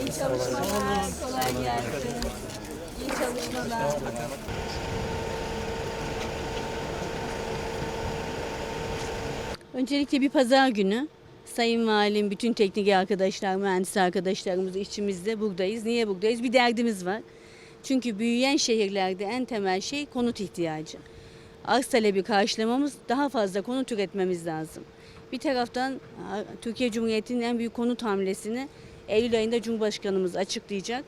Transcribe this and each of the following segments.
İyi çalışmalar, kolay gelsin. İyi çalışmalar. Öncelikle bir pazar günü Sayın Valim, bütün teknik arkadaşlar, mühendis arkadaşlarımız, işçimizle buradayız. Niye buradayız? Bir derdimiz var. Çünkü büyüyen şehirlerde en temel şey konut ihtiyacı. Arz talebi karşılamamız, daha fazla konut üretmemiz lazım. Bir taraftan Türkiye Cumhuriyeti'nin en büyük konut hamlesini Eylül ayında Cumhurbaşkanımız açıklayacak.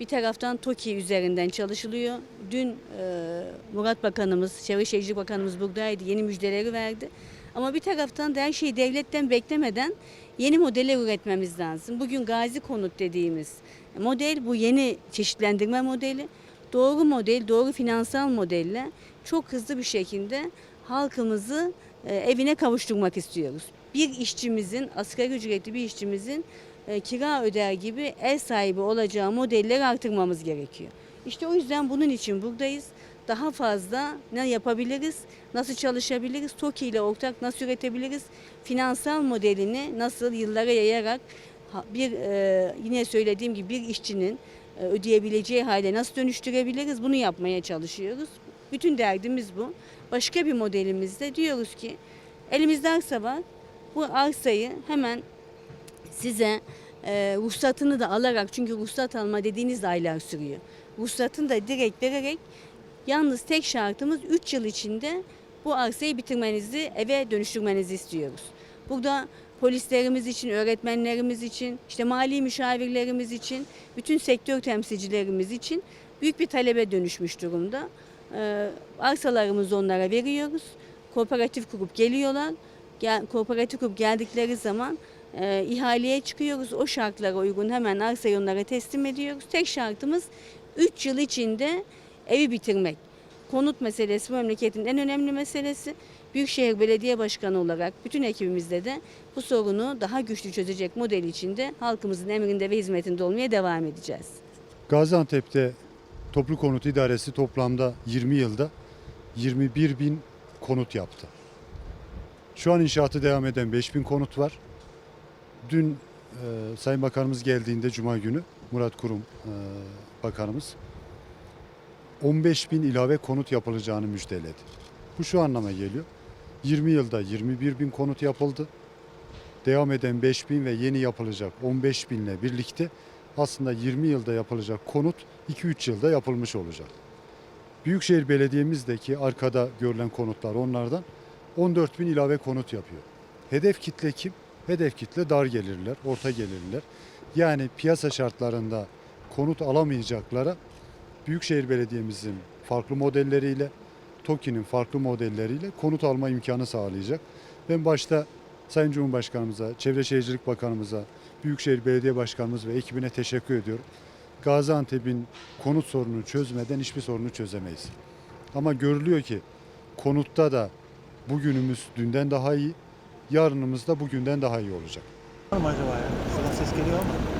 Bir taraftan TOKİ üzerinden çalışılıyor. Dün e, Murat Bakanımız, Çevre Şehircilik Bakanımız buradaydı, yeni müjdeleri verdi. Ama bir taraftan da her şeyi devletten beklemeden yeni modeller üretmemiz lazım. Bugün gazi konut dediğimiz model bu yeni çeşitlendirme modeli. Doğru model, doğru finansal modelle çok hızlı bir şekilde halkımızı e, evine kavuşturmak istiyoruz. Bir işçimizin, asgari ücretli bir işçimizin e, kira öder gibi ev sahibi olacağı modelleri artırmamız gerekiyor. İşte o yüzden bunun için buradayız. Daha fazla ne yapabiliriz, nasıl çalışabiliriz, TOKİ ile ortak nasıl üretebiliriz, finansal modelini nasıl yıllara yayarak bir e, yine söylediğim gibi bir işçinin e, ödeyebileceği hale nasıl dönüştürebiliriz bunu yapmaya çalışıyoruz. Bütün derdimiz bu. Başka bir modelimizde diyoruz ki elimizde arsa var. Bu arsayı hemen size e, ruhsatını da alarak çünkü ruhsat alma dediğiniz aylar sürüyor. Ruhsatını da direkt vererek yalnız tek şartımız 3 yıl içinde bu arsayı bitirmenizi, eve dönüştürmenizi istiyoruz. Burada polislerimiz için, öğretmenlerimiz için, işte mali müşavirlerimiz için, bütün sektör temsilcilerimiz için büyük bir talebe dönüşmüş durumda. Ee, arsalarımızı onlara veriyoruz. Kooperatif kurup geliyorlar. Gel, kooperatif kurup geldikleri zaman e, ihaleye çıkıyoruz. O şartlara uygun hemen arsayı onlara teslim ediyoruz. Tek şartımız 3 yıl içinde evi bitirmek. Konut meselesi bu memleketin en önemli meselesi. Büyükşehir Belediye Başkanı olarak bütün ekibimizde de bu sorunu daha güçlü çözecek model içinde halkımızın emrinde ve hizmetinde olmaya devam edeceğiz. Gaziantep'te Toplu Konut İdaresi toplamda 20 yılda 21 bin konut yaptı. Şu an inşaatı devam eden 5 bin konut var. Dün e, Sayın Bakanımız geldiğinde Cuma günü Murat Kurum e, Bakanımız 15 bin ilave konut yapılacağını müjdeledi. Bu şu anlama geliyor. 20 yılda 21 bin konut yapıldı. Devam eden 5 bin ve yeni yapılacak 15 binle birlikte aslında 20 yılda yapılacak konut 2-3 yılda yapılmış olacak. Büyükşehir Belediye'mizdeki arkada görülen konutlar onlardan 14 bin ilave konut yapıyor. Hedef kitle kim? Hedef kitle dar gelirler, orta gelirler. Yani piyasa şartlarında konut alamayacaklara Büyükşehir Belediye'mizin farklı modelleriyle, TOKİ'nin farklı modelleriyle konut alma imkanı sağlayacak. Ben başta Sayın Cumhurbaşkanımıza, Çevre Şehircilik Bakanımıza, Büyükşehir Belediye Başkanımız ve ekibine teşekkür ediyorum. Gaziantep'in konut sorununu çözmeden hiçbir sorunu çözemeyiz. Ama görülüyor ki konutta da bugünümüz dünden daha iyi, yarınımız da bugünden daha iyi olacak. Var mı acaba ya? Şuradan ses geliyor ama.